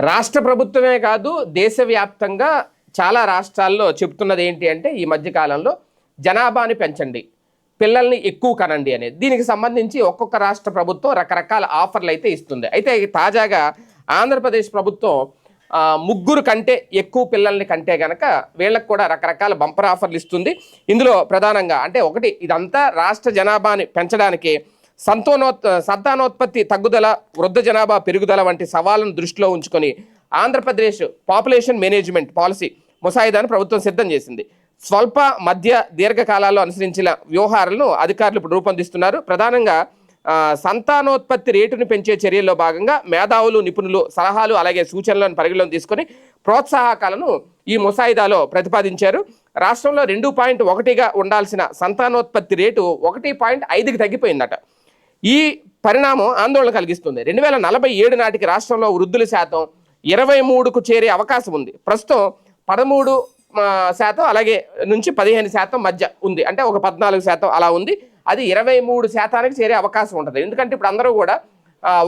రాష్ట్ర ప్రభుత్వమే కాదు దేశవ్యాప్తంగా చాలా రాష్ట్రాల్లో చెప్తున్నది ఏంటి అంటే ఈ మధ్యకాలంలో జనాభాని పెంచండి పిల్లల్ని ఎక్కువ కనండి అనేది. దీనికి సంబంధించి ఒక్కొక్క రాష్ట్ర ప్రభుత్వం రకరకాల ఆఫర్లు అయితే ఇస్తుంది. అయితే తాజాగా ఆంధ్రప్రదేశ్ ప్రభుత్వం ముగ్గురు కంటే ఎక్కువ పిల్లల్ని కంటే గనక వీళ్ళకు కూడా రకరకాల బంపర్ ఆఫర్లు ఇస్తుంది. ఇందులో ప్రధానంగా అంటే ఒకటి ఇదంతా రాష్ట్ర జనాభాని పెంచడానికి సంతానోత్ సంతానోత్పత్తి తగ్గుదల వృద్ధ జనాభా పెరుగుదల వంటి సవాళ్ళను దృష్టిలో ఉంచుకొని ఆంధ్రప్రదేశ్ పాపులేషన్ మేనేజ్మెంట్ పాలసీ ముసాయిదాను ప్రభుత్వం సిద్ధం చేసింది. స్వల్ప మధ్య దీర్ఘకాలాల్లో అనుసరించిన వ్యూహాలను అధికారులు ఇప్పుడు రూపొందిస్తున్నారు. ప్రధానంగా సంతానోత్పత్తి రేటును పెంచే చర్యల్లో భాగంగా మేధావులు నిపుణులు సలహాలు అలాగే సూచనలను పరిగణలోకి తీసుకొని ప్రోత్సాహకాలను ఈ ముసాయిదాలో ప్రతిపాదించారు. రాష్ట్రంలో రెండు పాయింట్ ఒకటిగా ఉండాల్సిన సంతానోత్పత్తి రేటు ఒకటి పాయింట్ ఐదుకి తగ్గిపోయిందట. ఈ పరిణామం ఆందోళన కలిగిస్తుంది. రెండు వేల నలభై ఏడు నాటికి రాష్ట్రంలో వృద్ధుల శాతం ఇరవై మూడుకు చేరే అవకాశం ఉంది. ప్రస్తుతం పదమూడు శాతం అలాగే నుంచి పదిహేను శాతం మధ్య ఉంది. అంటే ఒక పద్నాలుగు శాతం అలా ఉంది. అది ఇరవై మూడు శాతానికి చేరే అవకాశం ఉంటుంది. ఎందుకంటే ఇప్పుడు అందరూ కూడా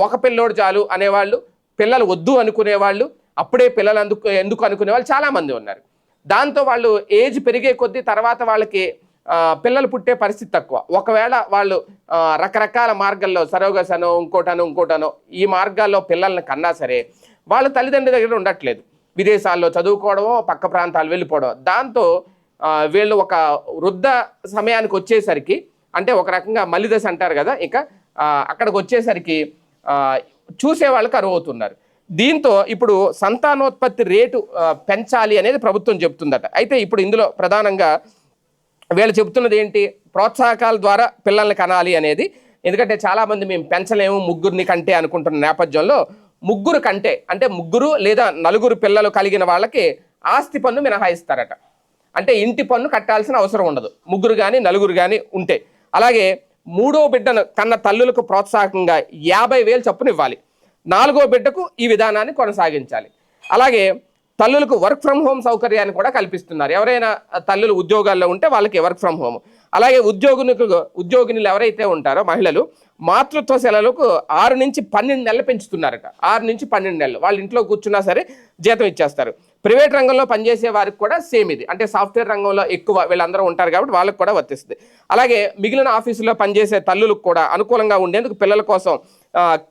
ఒక పిల్లోడు చాలు అనేవాళ్ళు పిల్లలు వద్దు అనుకునేవాళ్ళు అప్పుడే పిల్లలు అందుకు ఎందుకు అనుకునే వాళ్ళు చాలామంది ఉన్నారు. దాంతో వాళ్ళు ఏజ్ పెరిగే కొద్దీ తర్వాత వాళ్ళకి పిల్లలు పుట్టే పరిస్థితి తక్కువ. ఒకవేళ వాళ్ళు రకరకాల మార్గాల్లో సరోగసనో ఇంకోటనో ఇంకోటనో ఈ మార్గాల్లో పిల్లల్ని కన్నా సరే వాళ్ళ తల్లిదండ్రుల దగ్గర ఉండట్లేదు. విదేశాల్లో చదువుకోవడమో పక్క ప్రాంతాలు వెళ్ళిపోవడం దాంతో వీళ్ళు ఒక వృద్ధ సమయానికి వచ్చేసరికి అంటే ఒక రకంగా మలిదశ అంటారు కదా ఇక అక్కడికి వచ్చేసరికి చూసే వాళ్ళకి అరువు అవుతున్నారు దీంతో ఇప్పుడు సంతానోత్పత్తి రేటు పెంచాలి అనేది ప్రభుత్వం చెప్తుందట. అయితే ఇప్పుడు ఇందులో ప్రధానంగా వీళ్ళు చెబుతున్నది ఏంటి? ప్రోత్సాహకాల ద్వారా పిల్లల్ని కనాలి అనేది. ఎందుకంటే చాలామంది మేము పెంచలేము ముగ్గురిని కంటే అనుకుంటున్న నేపథ్యంలో ముగ్గురు కంటే అంటే ముగ్గురు లేదా నలుగురు పిల్లలు కలిగిన వాళ్ళకి ఆస్తి పన్ను మినహాయిస్తారట. అంటే ఇంటి పన్ను కట్టాల్సిన అవసరం ఉండదు. ముగ్గురు కానీ నలుగురు కానీ ఉంటే. అలాగే మూడో బిడ్డను కన్న తల్లులకు ప్రోత్సాహకంగా యాభై వేలు చప్పునివ్వాలి నాలుగో బిడ్డకు ఈ విధానాన్ని కొనసాగించాలి. అలాగే తల్లులకు వర్క్ ఫ్రమ్ హోమ్ సౌకర్యాన్ని కూడా కల్పిస్తున్నారు. ఎవరైనా తల్లులు ఉద్యోగాల్లో ఉంటే వాళ్ళకి వర్క్ ఫ్రమ్ హోమ్. అలాగే ఉద్యోగునికి ఉద్యోగినులు ఎవరైతే ఉంటారో మహిళలు మాతృత్వ సెలవులకు ఆరు నుంచి పన్నెండు నెలలు పెంచుతున్నారట. ఆరు నుంచి పన్నెండు నెలలు. వాళ్ళ ఇంట్లో కూర్చున్నా సరే జీతం ఇచ్చేస్తారు. ప్రైవేట్ రంగంలో పనిచేసే వారికి కూడా సేమ్ ఇది. అంటే సాఫ్ట్వేర్ రంగంలో ఎక్కువ వీళ్ళందరూ ఉంటారు కాబట్టి వాళ్ళకి కూడా వర్తిస్తుంది. అలాగే మిగిలిన ఆఫీసులో పనిచేసే తల్లులకు కూడా అనుకూలంగా ఉండేందుకు పిల్లల కోసం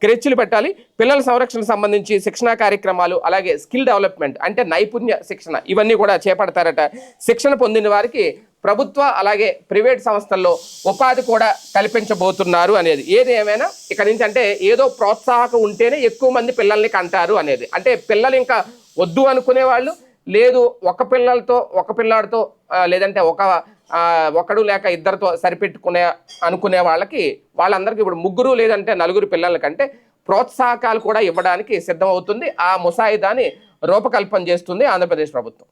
క్రెచ్లు పెట్టాలి. పిల్లల సంరక్షణ సంబంధించి శిక్షణా కార్యక్రమాలు అలాగే స్కిల్ డెవలప్మెంట్ అంటే నైపుణ్య శిక్షణ ఇవన్నీ కూడా చేపడతారట. శిక్షణ పొందిన వారికి ప్రభుత్వ అలాగే ప్రైవేట్ సంస్థల్లో ఉపాధి కూడా కల్పించబోతున్నారు అనేది. ఏది ఏమైనా ఇక్కడ నుంచి అంటే ఏదో ప్రోత్సాహకం ఉంటేనే ఎక్కువ మంది పిల్లల్ని కంటారు అనేది. అంటే పిల్లలు ఇంకా వద్దు అనుకునే వాళ్ళు లేదు ఒక పిల్లలతో ఒక పిల్లాడితో లేదంటే ఒక ఒకడు లేక ఇద్దరితో సరిపెట్టుకునే అనుకునే వాళ్ళకి వాళ్ళందరికీ ఇప్పుడు ముగ్గురు లేదంటే నలుగురు పిల్లల కంటే ప్రోత్సాహకాలు కూడా ఇవ్వడానికి సిద్ధమవుతుంది. ఆ ముసాయిదాని రూపకల్పన చేస్తుంది ఆంధ్రప్రదేశ్ ప్రభుత్వం.